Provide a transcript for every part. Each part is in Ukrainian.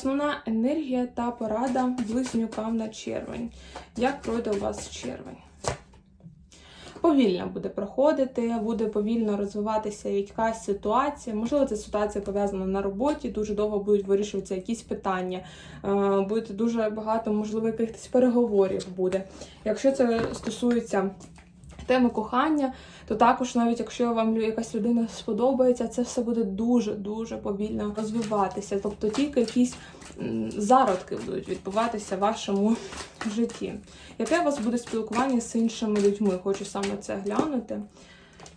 Основна енергія та порада близнюкам на червень. Як пройде у вас червень? Повільно буде проходити, буде повільно розвиватися якась ситуація. Можливо, ця ситуація пов'язана на роботі, дуже довго будуть вирішуватися якісь питання, е, буде дуже багато, можливо, якихось переговорів буде. Якщо це стосується теми кохання, то також, навіть якщо вам якась людина сподобається, це все буде дуже-дуже повільно розвиватися. Тобто тільки якісь зародки будуть відбуватися в вашому житті. Яке у вас буде спілкування з іншими людьми? Хочу саме це глянути.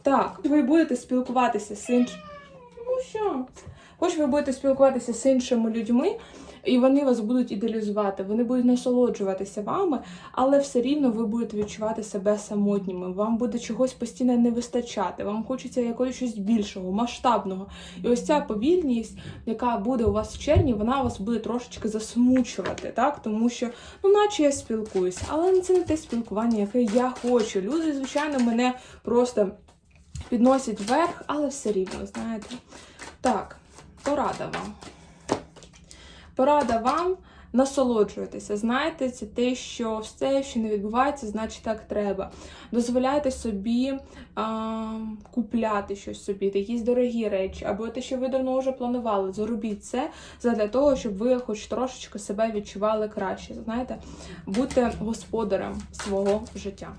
Так, ви будете спілкуватися з іншими. Ну що? Хоч ви будете спілкуватися з іншими людьми, і вони вас будуть ідеалізувати, вони будуть насолоджуватися вами, але все рівно ви будете відчувати себе самотніми. Вам буде чогось постійно не вистачати, вам хочеться якогось щось більшого, масштабного. І ось ця повільність, яка буде у вас в червні, вона вас буде трошечки засмучувати, так? Тому що, ну, наче я спілкуюся, але це не те спілкування, яке я хочу. Люди, звичайно, мене просто підносять вверх, але все рівно, знаєте. Так, порада вам. Порада вам насолоджуйтеся. Знаєте, це те, що все, що не відбувається, значить так треба. Дозволяйте собі а, купляти щось собі, якісь дорогі речі, або те, що ви давно вже планували. Зробіть це для того, щоб ви хоч трошечки себе відчували краще. Знаєте, будьте господарем свого життя.